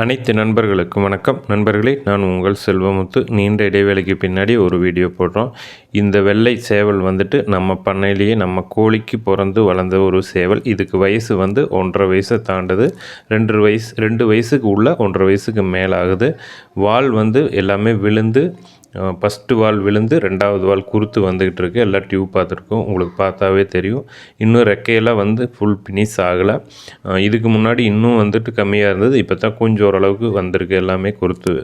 அனைத்து நண்பர்களுக்கும் வணக்கம். நண்பர்களே நான் உங்கள் செல்வமுத்து. நீண்ட இடைவேளைக்கு பின்னாடி ஒரு வீடியோ போடுறோம். இந்த வெள்ளை சேவல் வந்துட்டு நம்ம பண்ணையிலேயே நம்ம கோழிக்கு பிறந்து வளர்ந்த ஒரு சேவல். இதுக்கு வயசு வந்து ஒன்றரை வயசை தாண்டுது. ரெண்டு வயசு ரெண்டு வயசுக்கு உள்ள ஒன்றரை வயசுக்கு மேலாகுது. வால் வந்து எல்லாமே விழுந்து ஃபஸ்ட்டு வால் விழுந்து ரெண்டாவது வால் குறுத்து வந்துக்கிட்டு இருக்கு. எல்லா டியூப் பார்த்துருக்கோம். உங்களுக்கு பார்த்தாவே தெரியும். இன்னும் ரெக்கையெல்லாம் வந்து ஃபுல் ஃபினிஷ் ஆகலை. இதுக்கு முன்னாடி இன்னும் வந்துட்டு கம்மியாக இருந்தது. இப்போ தான் கொஞ்சம் ஓரளவுக்கு வந்திருக்கு. எல்லாமே குறுத்து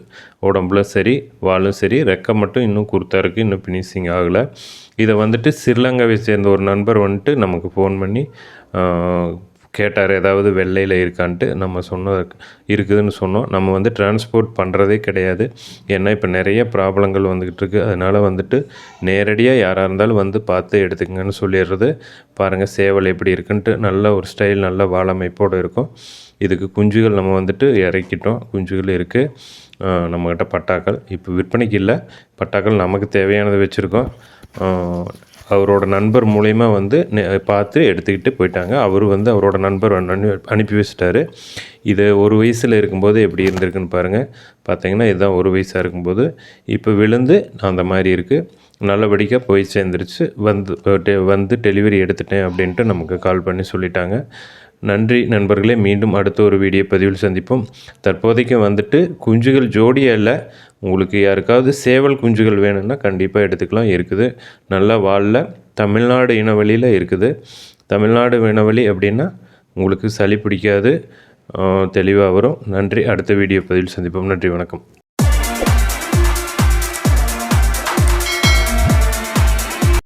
உடம்புல சரி வாலும் சரி. ரெக்கை மட்டும் இன்னும் குறுத்தா இருக்குது இன்னும் ஃபினிஷிங் ஆகலை. இதை வந்துட்டு ஸ்ரீலங்காவை சேர்ந்த ஒரு நண்பர் வந்துட்டு நமக்கு ஃபோன் பண்ணி கேட்டார் ஏதாவது வெள்ளையில் இருக்கான்ட்டு நம்ம சொன்ன இருக்குதுன்னு சொன்னோம். நம்ம வந்து டிரான்ஸ்போர்ட் பண்ணுறதே கிடையாது. ஏன்னா இப்போ நிறைய ப்ராப்ளங்கள் வந்துக்கிட்டு இருக்குது அதனால் வந்துட்டு நேரடியாக யாராக இருந்தாலும் வந்து பார்த்து எடுத்துக்கங்கன்னு சொல்லிடுறது. பாருங்கள் சேவல் எப்படி இருக்குன்ட்டு நல்ல ஒரு ஸ்டைல் நல்ல வாழமைப்போடு இருக்கும். இதுக்கு குஞ்சுகள் நம்ம வந்துட்டு இறக்கிட்டோம். குஞ்சுகள் இருக்குது நம்மக்கிட்ட பட்டாக்கள். இப்போ விற்பனைக்கு இல்லை. பட்டாக்கள் நமக்கு தேவையானதை வச்சுருக்கோம். அவரோட நண்பர் மூலயமா வந்து பார்த்து எடுத்துக்கிட்டு போயிட்டாங்க. அவர் வந்து அவரோட நண்பர் அனுப்பி வச்சிட்டாரு. இது ஒரு வயசில் இருக்கும்போது எப்படி இருந்திருக்குன்னு பாருங்கள் பார்த்தீங்கன்னா இதுதான் ஒரு வயசாக இருக்கும்போது. இப்போ விழுந்து அந்த மாதிரி இருக்குது நல்லபடியாக போய் சேர்ந்துருச்சு. வந்து வந்து டெலிவரி எடுத்துட்டேன் அப்படின்ட்டு நமக்கு கால் பண்ணி சொல்லிட்டாங்க. நன்றி நண்பர்களே மீண்டும் அடுத்த ஒரு வீடியோ பதிவில் சந்திப்போம். தற்போதைக்கு வந்துட்டு குஞ்சுகள் ஜோடியாக இல்லை. உங்களுக்கு யாருக்காவது சேவல் குஞ்சுகள் வேணும்னா கண்டிப்பாக எடுத்துக்கலாம். இருக்குது. நல்ல வாலில். தமிழ்நாடு இனவழியில் இருக்குது. தமிழ்நாடு இனவழி அப்படின்னா உங்களுக்கு சளி பிடிக்காது. தெளிவாக வரும். நன்றி. அடுத்த வீடியோ பதிவில் சந்திப்போம். நன்றி. வணக்கம்.